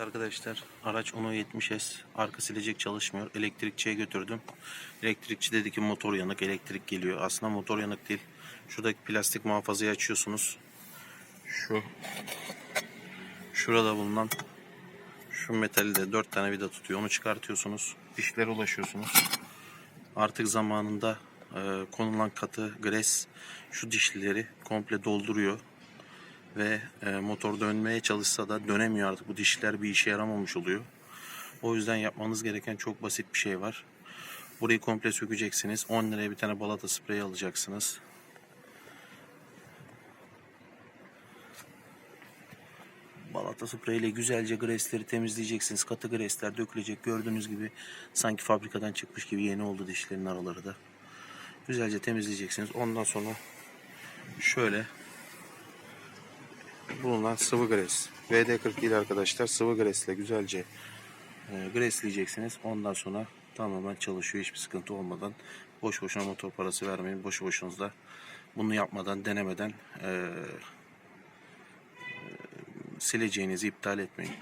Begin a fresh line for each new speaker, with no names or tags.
Arkadaşlar araç Uno 70S arka silecek çalışmıyor. Elektrikçiye götürdüm. Elektrikçi dedi ki motor yanık elektrik geliyor. Aslında motor yanık değil. Şuradaki plastik muhafazayı açıyorsunuz. Şu şurada bulunan şu metali de 4 tane vida tutuyor. Onu çıkartıyorsunuz. Dişlere ulaşıyorsunuz. Artık zamanında e, konulan katı gres şu dişlileri komple dolduruyor ve e, motor dönmeye çalışsa da dönemiyor artık. Bu dişler bir işe yaramamış oluyor. O yüzden yapmanız gereken çok basit bir şey var. Burayı komple sökeceksiniz. 10 liraya bir tane balata spreyi alacaksınız. Balata spreyiyle güzelce gresleri temizleyeceksiniz. Katı gresler dökülecek. Gördüğünüz gibi sanki fabrikadan çıkmış gibi yeni oldu dişlerin araları da. Güzelce temizleyeceksiniz. Ondan sonra şöyle bulunan sıvı gres. VD47 arkadaşlar sıvı gresle güzelce e, gresleyeceksiniz. Ondan sonra tamamen çalışıyor hiçbir sıkıntı olmadan. Boş boşuna motor parası vermeyin. Boş boşunuzda bunu yapmadan denemeden e, e, sileceğinizi iptal etmeyin.